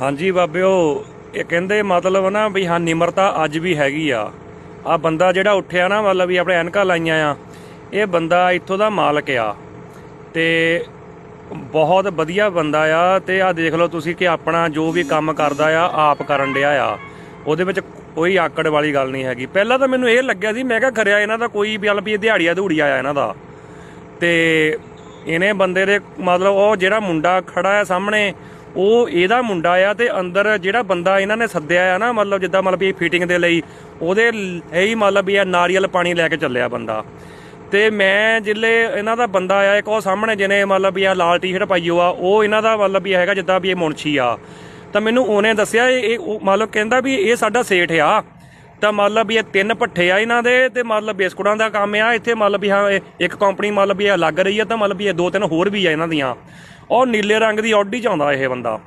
ਹਾਂਜੀ ਬਾਬਿਓ, ਇਹ ਕਹਿੰਦੇ ਮਤਲਬ ਨਾ ਵੀ ਹਾਂ ਨਿਮਰਤਾ ਅੱਜ ਵੀ ਹੈਗੀ ਆ। ਆ ਬੰਦਾ ਜਿਹੜਾ ਉੱਠਿਆ ਨਾ ਮਤਲਬ ਵੀ ਆਪਣੇ ਐਨਕਾਂ ਲਾਈਆਂ ਆ, ਇਹ ਬੰਦਾ ਇੱਥੋਂ ਦਾ ਮਾਲਕ ਆ। ਤੇ ਬਹੁਤ ਵਧੀਆ ਬੰਦਾ ਆ ਤੇ ਆ ਦੇਖ ਲਓ ਤੁਸੀਂ ਕਿ ਆਪਣਾ ਜੋ ਵੀ ਕੰਮ ਕਰਦਾ ਆ, ਆਪ ਕਰਨ ਡਿਆ ਆ। ਉਹਦੇ ਵਿੱਚ ਕੋਈ ਆਕੜ ਵਾਲੀ ਗੱਲ ਨਹੀਂ ਹੈਗੀ। ਪਹਿਲਾਂ ਤਾਂ ਮੈਨੂੰ ਇਹ ਲੱਗਿਆ ਸੀ, ਮੈਂ ਕਿਹਾ ਖਰਿਆ ਇਹਨਾਂ ਦਾ ਕੋਈ ਵੀ ਵੀ ਇਹ ਦਿਹਾੜੀਆ ਧੂੜੀਆ ਆ ਇਹਨਾਂ ਦਾ। ਤੇ ਇਹਨੇ ਬੰਦੇ ਦੇ ਮਤਲਬ ਉਹ ਜਿਹੜਾ ਮੁੰਡਾ ਖੜਾ ਆ ਸਾਹਮਣੇ ਉਹ ਇਹਦਾ ਮੁੰਡਾ ਆ ਤੇ ਅੰਦਰ ਜਿਹੜਾ ਬੰਦਾ ਇਹਨਾਂ ਨੇ ਸੱਦਿਆ ਆ ਨਾ, ਮਤਲਬ ਜਿੱਦਾਂ ਮਤਲਬ ਵੀ ਫੀਟਿੰਗ ਦੇ ਲਈ, ਉਹਦੇ ਇਹੀ ਮਤਲਬ ਵੀ ਇਹ ਨਾਰੀਅਲ ਪਾਣੀ ਲੈ ਕੇ ਚੱਲਿਆ ਬੰਦਾ। ਤੇ ਮੈਂ ਜਿੱਲੇ ਇਹਨਾਂ ਦਾ ਬੰਦਾ ਆ, ਇੱਕ ਉਹ ਸਾਹਮਣੇ ਜਿਹਨੇ ਮਤਲਬ ਵੀ ਆ ਲਾਲ ਟੀ-ਸ਼ਰਟ ਪਾਈ ਹੋ ਆ ਉਹ ਇਹਨਾਂ ਦਾ ਮਤਲਬ ਵੀ ਹੈਗਾ ਜਿੱਦਾਂ ਵੀ ਇਹ ਮੁਨਸ਼ੀ ਆ। ਤਾਂ ਮੈਨੂੰ ਉਹਨੇ ਦੱਸਿਆ, ਇਹ ਇਹ ਉਹ ਮਤਲਬ ਕਹਿੰਦਾ ਵੀ ਇਹ ਸਾਡਾ ਸੇਠ ਆ। ਤਾਂ ਮਤਲਬ ਵੀ ਇਹ ਤਿੰਨ ਭੱਠੇ ਆ ਇਹਨਾਂ ਦੇ ਤੇ ਮਤਲਬ ਬਿਸਕੁਟਾਂ ਦਾ ਕੰਮ ਆ, ਇੱਥੇ ਮਤਲਬ ਵੀ ਹਾਂ, ਇਹ ਇੱਕ ਕੰਪਨੀ ਮਤਲਬ ਵੀ ਇਹ ਲੱਗ ਰਹੀ ਆ, ਤਾਂ ਮਤਲਬ ਵੀ ਇਹ ਦੋ ਤਿੰਨ ਹੋਰ ਵੀ ਆ ਇਹਨਾਂ ਦੀਆਂ। ਉਹ ਨੀਲੇ ਰੰਗ ਦੀ ਆਡੀ ਚ ਆਉਂਦਾ ਇਹ ਬੰਦਾ।